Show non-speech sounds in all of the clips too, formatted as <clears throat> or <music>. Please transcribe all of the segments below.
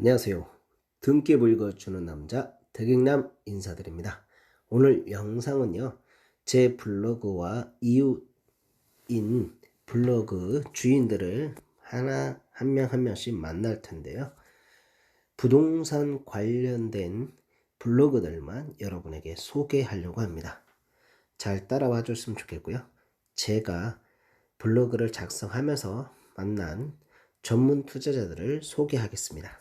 안녕하세요. 등기 읽어주는 남자 대경남 인사드립니다. 오늘 영상은요. 제 블로그와 이웃인 블로그 주인들을 하나 한명한 명씩 만날 텐데요. 부동산 관련된 블로그들만 여러분에게 소개하려고 합니다. 잘 따라와 줬으면 좋겠고요. 제가 블로그를 작성하면서 만난 전문 투자자들을 소개하겠습니다.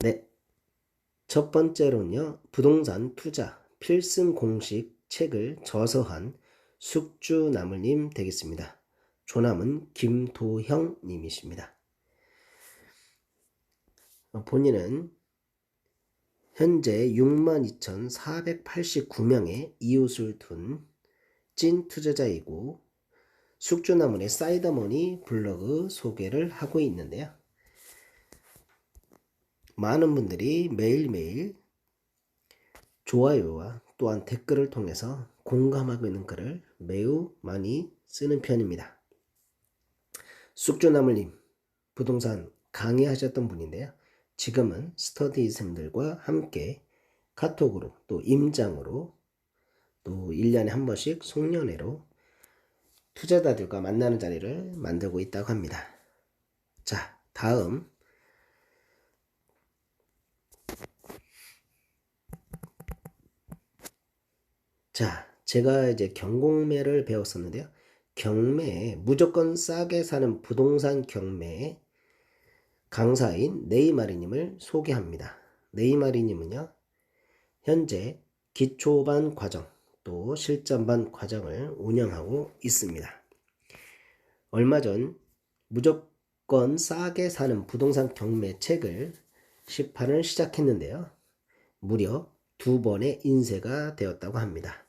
네. 첫 번째로는요, 부동산 투자 필승 공식 책을 저서한 숙주나물님 되겠습니다. 조남은 김도형님이십니다. 본인은 현재 62,489명의 이웃을 둔 찐 투자자이고 숙주나물의 사이더머니 블로그 소개를 하고 있는데요. 많은 분들이 매일매일 좋아요와 또한 댓글을 통해서 공감하고 있는 글을 매우 많이 쓰는 편입니다. 숙주나물님 부동산 강의하셨던 분인데요. 지금은 스터디쌤들과 함께 카톡으로 또 임장으로 또 1년에 한 번씩 송년회로 투자자들과 만나는 자리를 만들고 있다고 합니다. 자, 다음 자, 제가 이제 경공매를 배웠었는데요. 경매에 무조건 싸게 사는 부동산 경매의 강사인 네이마리님을 소개합니다. 네이마리님은요, 현재 기초반 과정 또 실전반 과정을 운영하고 있습니다. 얼마 전 무조건 싸게 사는 부동산 경매 책을 시판을 시작했는데요. 무려 두 번의 인쇄가 되었다고 합니다.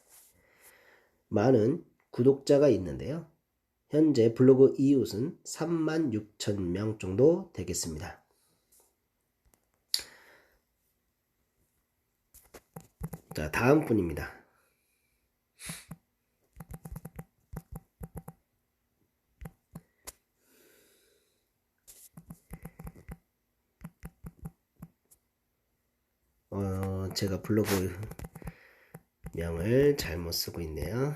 많은 구독자가 있는데요. 현재 블로그 이웃은 3만 6천 명 정도 되겠습니다. 자, 다음 분입니다. 어, 제가 블로그 명을 잘못 쓰고 있네요.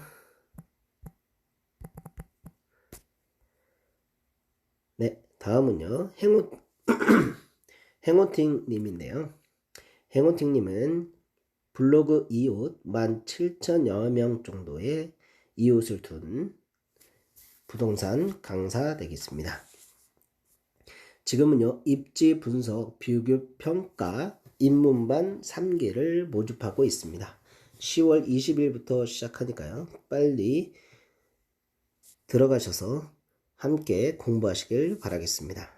네, 다음은요. 행호 <clears throat> 행호팅 님인데요. 행호팅 님은 블로그 이웃 17,000여 명 정도의 이웃을 둔 부동산 강사 되겠습니다. 지금은요, 입지 분석, 비교 평가, 입문반 3개를 모집하고 있습니다. 10월 20일부터 시작하니까요. 빨리 들어가셔서 함께 공부하시길 바라겠습니다.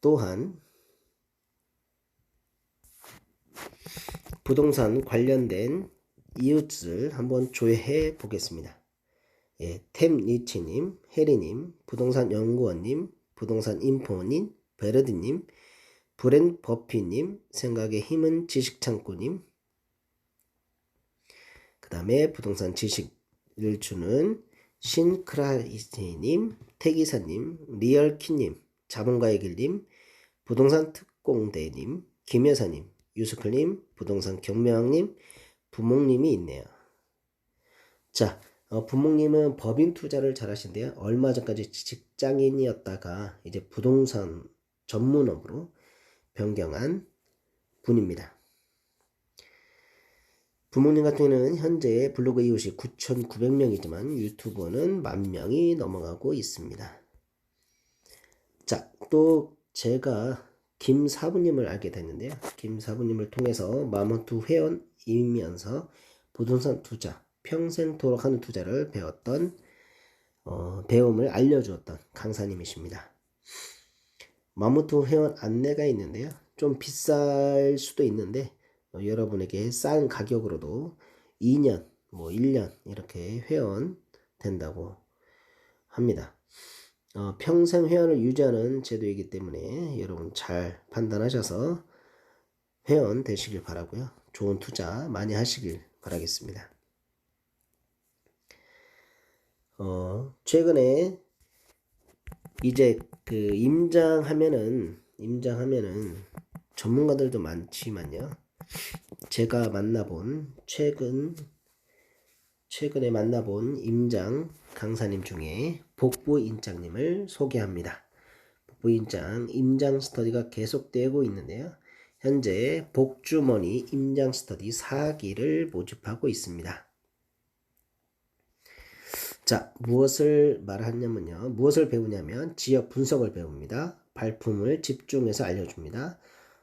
또한 부동산 관련된 이웃을 한번 조회해 보겠습니다. 예, 템리치님, 혜리님, 부동산 연구원님, 부동산 인포님, 베르드님, 브랜 버피님, 생각의 힘은 지식창고님, 그 다음에 부동산 지식을 주는 신크라이스님, 태기사님, 리얼키님, 자본가의 길님, 부동산 특공대님, 김여사님, 유스클님, 부동산 경명님, 부목님이 있네요. 자, 어, 부목님은 법인 투자를 잘 하신데요. 얼마 전까지 직장인이었다가 이제 부동산 전문업으로 변경한 분입니다. 부모님 같은 경우는 현재 블로그 이웃이 9,900명이지만 유튜버는 만 명이 넘어가고 있습니다. 자, 또 제가 김 사부님을 알게 됐는데요. 김 사부님을 통해서 마모투 회원이면서 부동산 투자, 평생토록 하는 투자를 배웠던 어, 배움을 알려주었던 강사님이십니다. 마모토 회원 안내가 있는데요. 좀 비쌀 수도 있는데 어, 여러분에게 싼 가격으로도 2년, 뭐 1년 이렇게 회원 된다고 합니다. 어, 평생 회원을 유지하는 제도이기 때문에 여러분 잘 판단하셔서 회원 되시길 바라고요. 좋은 투자 많이 하시길 바라겠습니다. 어, 최근에 이제 그 임장하면은 임장하면은 전문가들도 많지만요. 제가 만나본 최근 최근에 만나본 임장 강사님 중에 복부 인장님을 소개합니다. 복부 인장 임장 스터디가 계속되고 있는데요. 현재 복주머니 임장 스터디 4기를 모집하고 있습니다. 자, 무엇을 말하냐면요. 무엇을 배우냐면 지역 분석을 배웁니다. 발품을 집중해서 알려줍니다.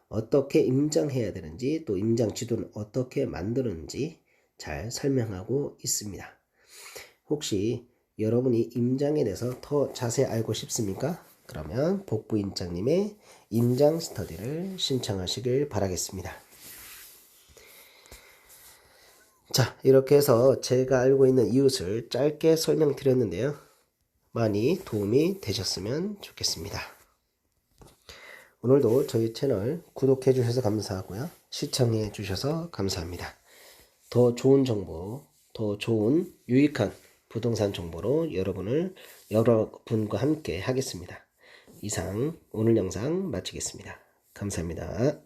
어떻게 임장해야 되는지 또 임장 지도는 어떻게 만드는지 잘 설명하고 있습니다. 혹시 여러분이 임장에 대해서 더 자세히 알고 싶습니까? 그러면 복부 임장님의 임장 스터디를 신청하시길 바라겠습니다. 자, 이렇게 해서 제가 알고 있는 이웃을 짧게 설명드렸는데요. 많이 도움이 되셨으면 좋겠습니다. 오늘도 저희 채널 구독해 주셔서 감사하고요. 시청해 주셔서 감사합니다. 더 좋은 정보, 더 좋은 유익한 부동산 정보로 여러분을 여러분과 함께 하겠습니다. 이상 오늘 영상 마치겠습니다. 감사합니다.